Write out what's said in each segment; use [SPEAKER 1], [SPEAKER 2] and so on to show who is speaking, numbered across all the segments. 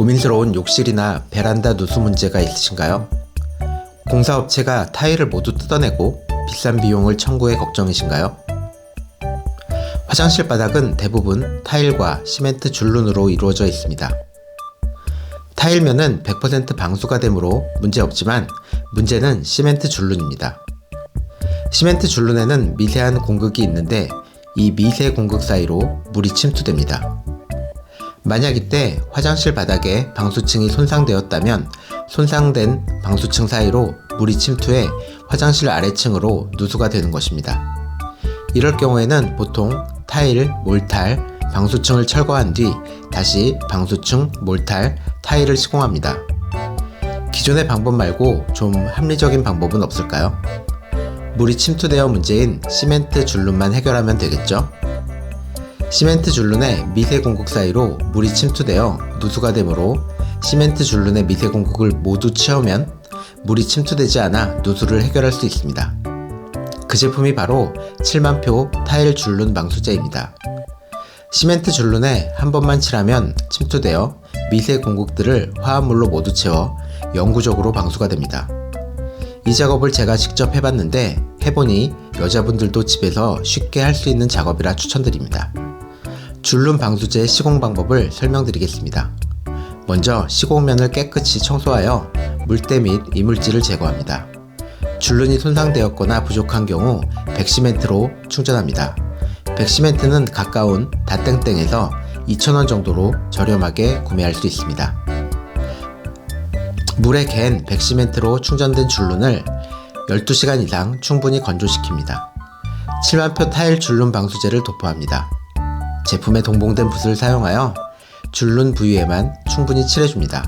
[SPEAKER 1] 고민스러운 욕실이나 베란다 누수 문제가 있으신가요? 공사업체가 타일을 모두 뜯어내고 비싼 비용을 청구해 걱정이신가요? 화장실 바닥은 대부분 타일과 시멘트 줄눈으로 이루어져 있습니다. 타일면은 100% 방수가 되므로 문제 없지만 문제는 시멘트 줄눈입니다. 시멘트 줄눈에는 미세한 공극이 있는데 이 미세 공극 사이로 물이 침투됩니다. 만약 이때 화장실 바닥에 방수층이 손상되었다면 손상된 방수층 사이로 물이 침투해 화장실 아래층으로 누수가 되는 것입니다. 이럴 경우에는 보통 타일, 몰탈, 방수층을 철거한 뒤 다시 방수층, 몰탈, 타일을 시공합니다. 기존의 방법 말고 좀 합리적인 방법은 없을까요? 물이 침투되어 문제인 시멘트 줄눈만 해결하면 되겠죠? 시멘트 줄눈의 미세 공극 사이로 물이 침투되어 누수가 되므로 시멘트 줄눈의 미세 공극을 모두 채우면 물이 침투되지 않아 누수를 해결할 수 있습니다. 그 제품이 바로 7만표 타일 줄눈 방수제입니다. 시멘트 줄눈에 한 번만 칠하면 침투되어 미세 공극들을 화합물로 모두 채워 영구적으로 방수가 됩니다. 이 작업을 제가 직접 해봤는데 해보니 여자분들도 집에서 쉽게 할 수 있는 작업이라 추천드립니다. 줄눈 방수제 시공 방법을 설명드리겠습니다. 먼저 시공면을 깨끗이 청소하여 물때 및 이물질을 제거합니다. 줄눈이 손상되었거나 부족한 경우 백시멘트로 충전합니다. 백시멘트는 가까운 다땡땡에서 2,000원 정도로 저렴하게 구매할 수 있습니다. 물에 갠 백시멘트로 충전된 줄눈을 12시간 이상 충분히 건조시킵니다. 7만표 타일 줄눈 방수제를 도포합니다. 제품에 동봉된 붓을 사용하여 줄눈 부위에만 충분히 칠해줍니다.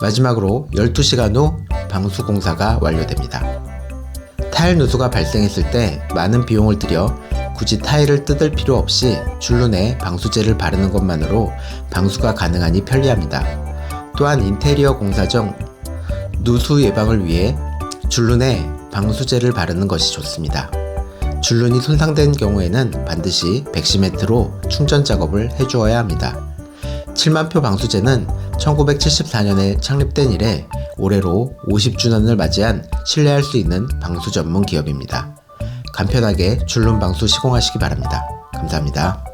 [SPEAKER 1] 마지막으로 12시간 후 방수 공사가 완료됩니다. 타일 누수가 발생했을 때 많은 비용을 들여 굳이 타일을 뜯을 필요 없이 줄눈에 방수제를 바르는 것만으로 방수가 가능하니 편리합니다. 또한 인테리어 공사 중 누수 예방을 위해 줄눈에 방수제를 바르는 것이 좋습니다. 줄눈이 손상된 경우에는 반드시 백시멘트로 충전 작업을 해주어야 합니다. 7만표 방수제는 1974년에 창립된 이래 올해로 50주년을 맞이한 신뢰할 수 있는 방수 전문 기업입니다. 간편하게 줄눈 방수 시공하시기 바랍니다. 감사합니다.